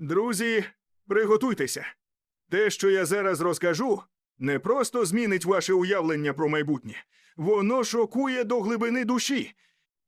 Друзі, приготуйтеся. Те, що я зараз розкажу, не просто змінить ваше уявлення про майбутнє, воно шокує до глибини душі.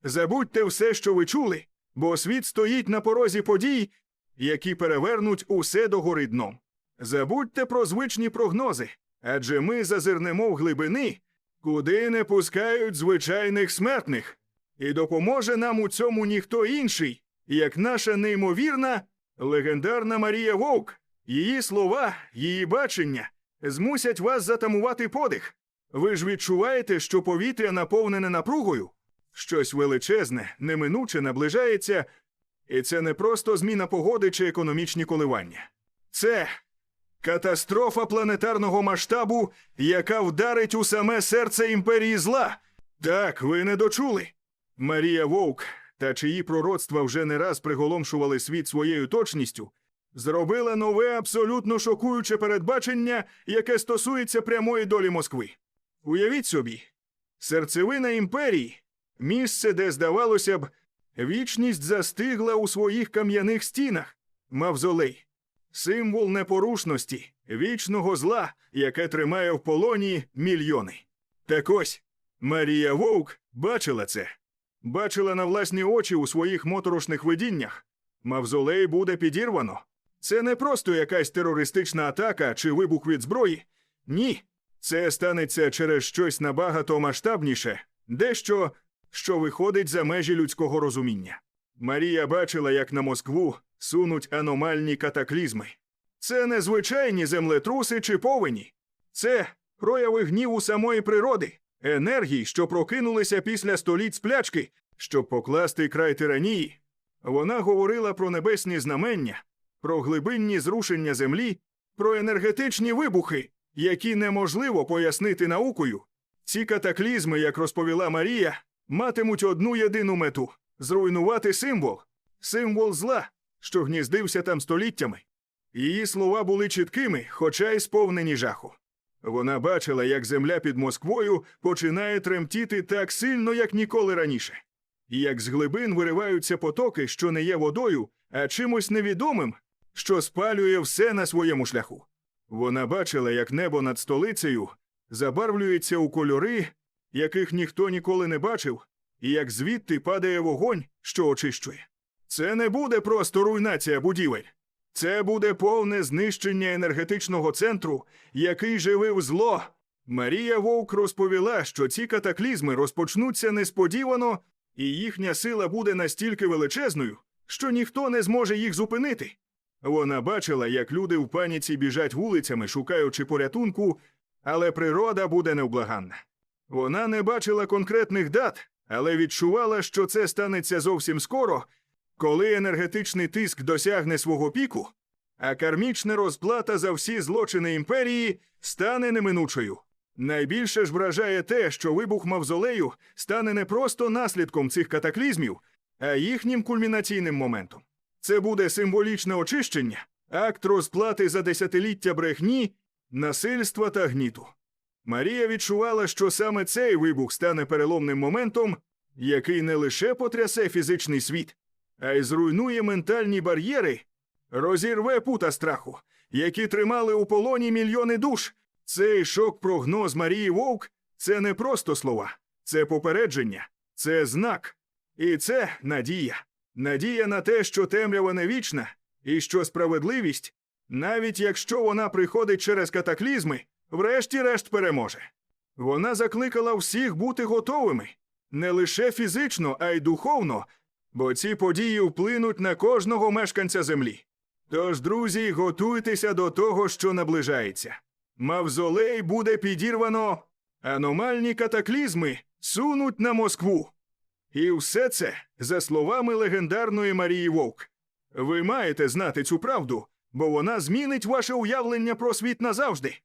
Забудьте все, що ви чули, бо світ стоїть на порозі подій, які перевернуть усе догори дном. Забудьте про звичні прогнози, адже ми зазирнемо в глибини, куди не пускають звичайних смертних, і допоможе нам у цьому ніхто інший, як наша неймовірна легендарна Марія Вовк. Її слова, її бачення змусять вас затамувати подих. Ви ж відчуваєте, що повітря наповнене напругою. Щось величезне, неминуче наближається, і це не просто зміна погоди чи економічні коливання. Це катастрофа планетарного масштабу, яка вдарить у саме серце імперії зла. Так, ви не дочули. Марія Вовк, та чиї пророцтва вже не раз приголомшували світ своєю точністю, зробила нове абсолютно шокуюче передбачення, яке стосується прямої долі Москви. Уявіть собі, серцевина імперії, місце, де, здавалося б, вічність застигла у своїх кам'яних стінах, мавзолей, символ непорушності, вічного зла, яке тримає в полоні мільйони. Так ось Марія Вовк бачила це, бачила на власні очі у своїх моторошних видіннях. Мавзолей буде підірвано. Це не просто якась терористична атака чи вибух від зброї. Ні. Це станеться через щось набагато масштабніше, дещо, що виходить за межі людського розуміння. Марія бачила, як на Москву сунуть аномальні катаклізми. Це не звичайні землетруси чи повені. Це прояви гніву самої природи, енергії, що прокинулися після століть сплячки, щоб покласти край тиранії. Вона говорила про небесні знамення, про глибинні зрушення землі, про енергетичні вибухи, які неможливо пояснити наукою. Ці катаклізми, як розповіла Марія, матимуть одну єдину мету зруйнувати символ, символ зла, що гніздився там століттями. Її слова були чіткими, хоча й сповнені жаху. Вона бачила, як земля під Москвою починає тремтіти так сильно, як ніколи раніше, і як з глибин вириваються потоки, що не є водою, а чимось невідомим, що спалює все на своєму шляху. Вона бачила, як небо над столицею забарвлюється у кольори, яких ніхто ніколи не бачив, і як звідти падає вогонь, що очищує. Це не буде просто руйнація будівель. Це буде повне знищення енергетичного центру, який живив зло. Марія Вовк розповіла, що ці катаклізми розпочнуться несподівано, і їхня сила буде настільки величезною, що ніхто не зможе їх зупинити. Вона бачила, як люди в паніці біжать вулицями, шукаючи порятунку, але природа буде невблаганна. Вона не бачила конкретних дат, але відчувала, що це станеться зовсім скоро, коли енергетичний тиск досягне свого піку, а кармічна розплата за всі злочини імперії стане неминучою. Найбільше ж вражає те, що вибух мавзолею стане не просто наслідком цих катаклізмів, а їхнім кульмінаційним моментом. Це буде символічне очищення, акт розплати за десятиліття брехні, насильства та гніту. Марія відчувала, що саме цей вибух стане переломним моментом, який не лише потрясе фізичний світ, а й зруйнує ментальні бар'єри, розірве пута страху, які тримали у полоні мільйони душ. Цей шок-прогноз Марії Вовк це не просто слова, це попередження, це знак. І це надія. Надія на те, що темрява не вічна, і що справедливість, навіть якщо вона приходить через катаклізми, врешті-решт переможе. Вона закликала всіх бути готовими не лише фізично, а й духовно, бо ці події вплинуть на кожного мешканця землі. Тож, друзі, готуйтеся до того, що наближається. Мавзолей буде підірвано, аномальні катаклізми сунуть на Москву. І все це за словами легендарної Марії Вовк. Ви маєте знати цю правду, бо вона змінить ваше уявлення про світ назавжди.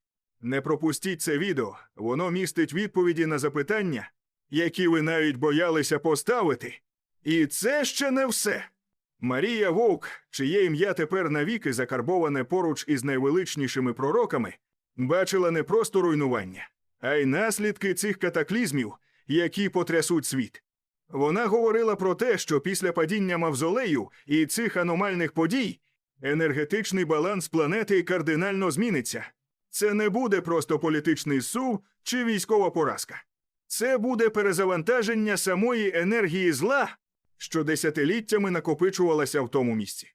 Не пропустіть це відео, воно містить відповіді на запитання, які ви навіть боялися поставити. І це ще не все. Марія Вовк, чиє ім'я тепер навіки закарбоване поруч із найвеличнішими пророками, бачила не просто руйнування, а й наслідки цих катаклізмів, які потрясуть світ. Вона говорила про те, що після падіння мавзолею і цих аномальних подій Енергетичний баланс планети кардинально зміниться. Це не буде просто політичний сув чи військова поразка. Це буде перезавантаження самої енергії зла, що десятиліттями накопичувалася в тому місці.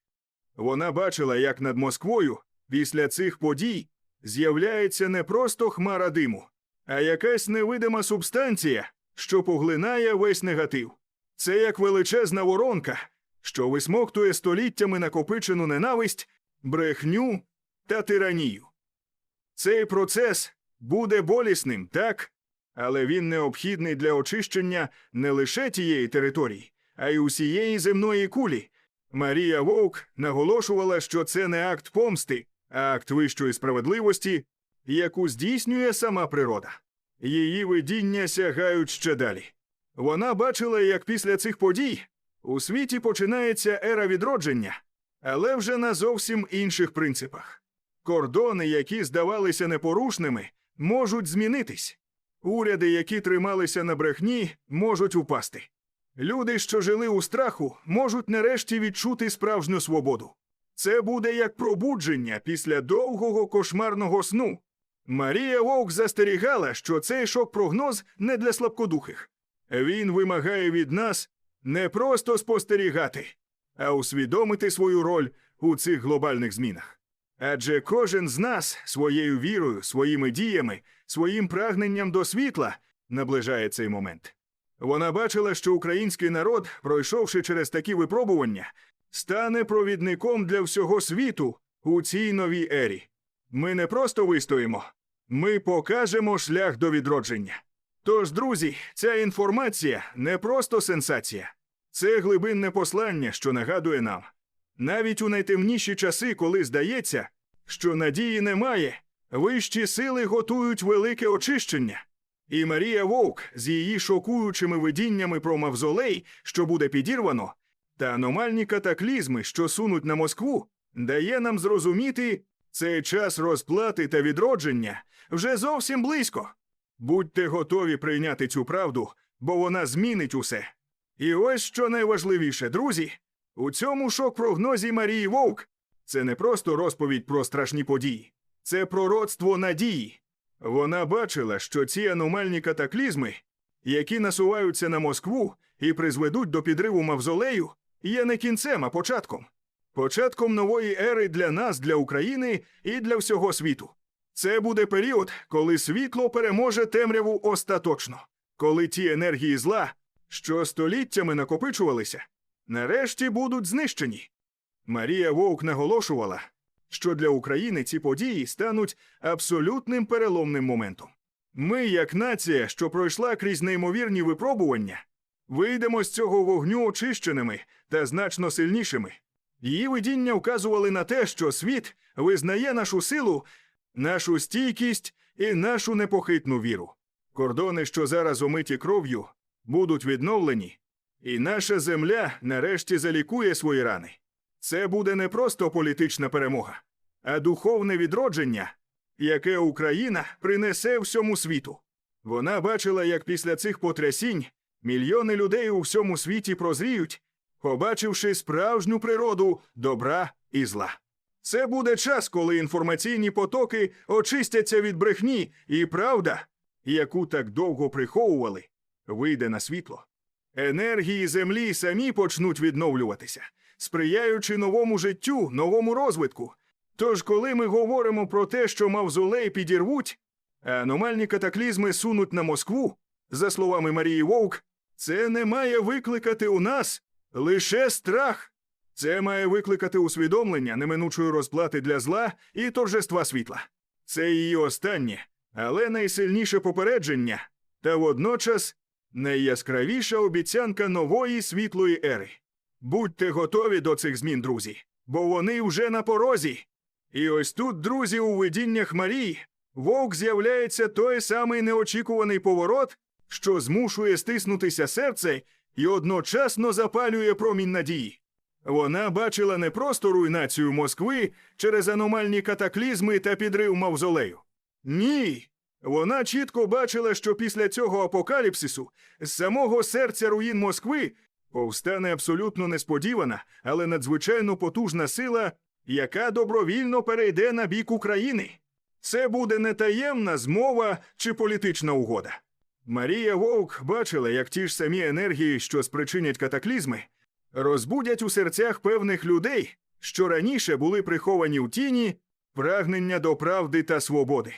Вона бачила, як над Москвою після цих подій з'являється не просто хмара диму, а якась невидима субстанція, що поглинає весь негатив. Це як величезна воронка, що висмоктує століттями накопичену ненависть, брехню та тиранію. Цей процес буде болісним, так, але він необхідний для очищення не лише тієї території, а й усієї земної кулі. Марія Вовк наголошувала, що це не акт помсти, а акт вищої справедливості, яку здійснює сама природа. Її видіння сягають ще далі. Вона бачила, як після цих подій у світі починається ера відродження, але вже на зовсім інших принципах. Кордони, які здавалися непорушними, можуть змінитись. Уряди, які трималися на брехні, можуть упасти. Люди, що жили у страху, можуть нарешті відчути справжню свободу. Це буде як пробудження після довгого кошмарного сну. Марія Вовк застерігала, що цей шок-прогноз не для слабкодухих. Він вимагає від нас не просто спостерігати, а усвідомити свою роль у цих глобальних змінах. Адже кожен з нас своєю вірою, своїми діями, своїм прагненням до світла наближає цей момент. Вона бачила, що український народ, пройшовши через такі випробування, стане провідником для всього світу у цій новій ері. Ми не просто вистоїмо, ми покажемо шлях до відродження. Тож, друзі, ця інформація не просто сенсація, це глибинне послання, що нагадує нам. Навіть у найтемніші часи, коли здається, що надії немає, вищі сили готують велике очищення. І Марія Вовк з її шокуючими видіннями про мавзолей, що буде підірвано, та аномальні катаклізми, що сунуть на Москву, дає нам зрозуміти, цей час розплати та відродження вже зовсім близько. Будьте готові прийняти цю правду, бо вона змінить усе. І ось що найважливіше, друзі, у цьому шок-прогнозі Марії Вовк це не просто розповідь про страшні події, це пророцтво надії. Вона бачила, що ці аномальні катаклізми, які насуваються на Москву і призведуть до підриву мавзолею, є не кінцем, а початком. Початком нової ери для нас, для України і для всього світу. Це буде період, коли світло переможе темряву остаточно, коли ті енергії зла, що століттями накопичувалися, нарешті будуть знищені. Марія Вовк наголошувала, що для України ці події стануть абсолютним переломним моментом. Ми, як нація, що пройшла крізь неймовірні випробування, вийдемо з цього вогню очищеними та значно сильнішими. Її видіння вказували на те, що світ визнає нашу силу, нашу стійкість і нашу непохитну віру. Кордони, що зараз омиті кров'ю, будуть відновлені, і наша земля нарешті залікує свої рани. Це буде не просто політична перемога, а духовне відродження, яке Україна принесе всьому світу. Вона бачила, як після цих потрясінь мільйони людей у всьому світі прозріють, побачивши справжню природу добра і зла. Це буде час, коли інформаційні потоки очистяться від брехні, і правда, яку так довго приховували, вийде на світло. Енергії землі самі почнуть відновлюватися, сприяючи новому життю, новому розвитку. Тож, коли ми говоримо про те, що мавзолей підірвуть, а аномальні катаклізми сунуть на Москву, за словами Марії Вовк, це не має викликати у нас лише страх. Це має викликати усвідомлення неминучої розплати для зла і торжества світла. Це її останнє, але найсильніше попередження, та водночас найяскравіша обіцянка нової світлої ери. Будьте готові до цих змін, друзі, бо вони вже на порозі. І ось тут, друзі, у видіннях Марії, вовк з'являється той самий неочікуваний поворот, що змушує стиснутися серце і одночасно запалює промінь надії. Вона бачила не просто руйнацію Москви через аномальні катаклізми та підрив мавзолею. Ні. Вона чітко бачила, що після цього апокаліпсису з самого серця руїн Москви повстане абсолютно несподівана, але надзвичайно потужна сила яка добровільно перейде на бік України. Це буде не таємна змова чи політична угода. Марія Вовк бачила, як ті ж самі енергії, що спричинять катаклізми, розбудять у серцях певних людей, що раніше були приховані в тіні, прагнення до правди та свободи.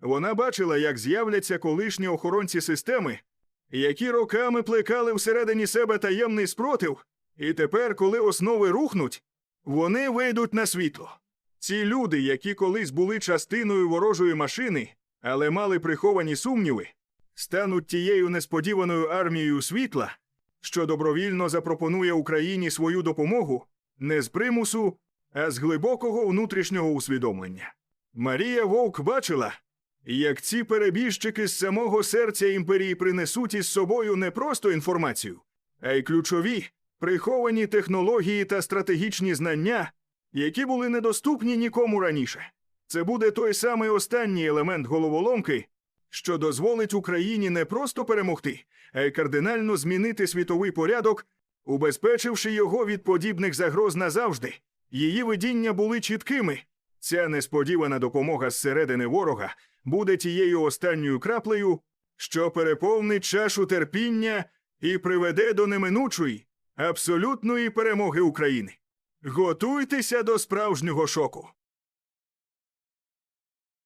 Вона бачила, як з'являться колишні охоронці системи, які роками плекали всередині себе таємний спротив, і тепер, коли основи рухнуть, вони вийдуть на світло. Ці люди, які колись були частиною ворожої машини, але мали приховані сумніви, стануть тією несподіваною армією світла, що добровільно запропонує Україні свою допомогу не з примусу, а з глибокого внутрішнього усвідомлення. Марія Вовк бачила, як ці перебіжчики з самого серця імперії принесуть із собою не просто інформацію, а й ключові, приховані технології та стратегічні знання, які були недоступні нікому раніше. Це буде той самий останній елемент головоломки, що дозволить Україні не просто перемогти, а й кардинально змінити світовий порядок, убезпечивши його від подібних загроз назавжди. Її видіння були чіткими. Ця несподівана допомога зсередини ворога буде тією останньою краплею, що переповнить чашу терпіння і приведе до неминучої, абсолютної перемоги України. Готуйтеся до справжнього шоку.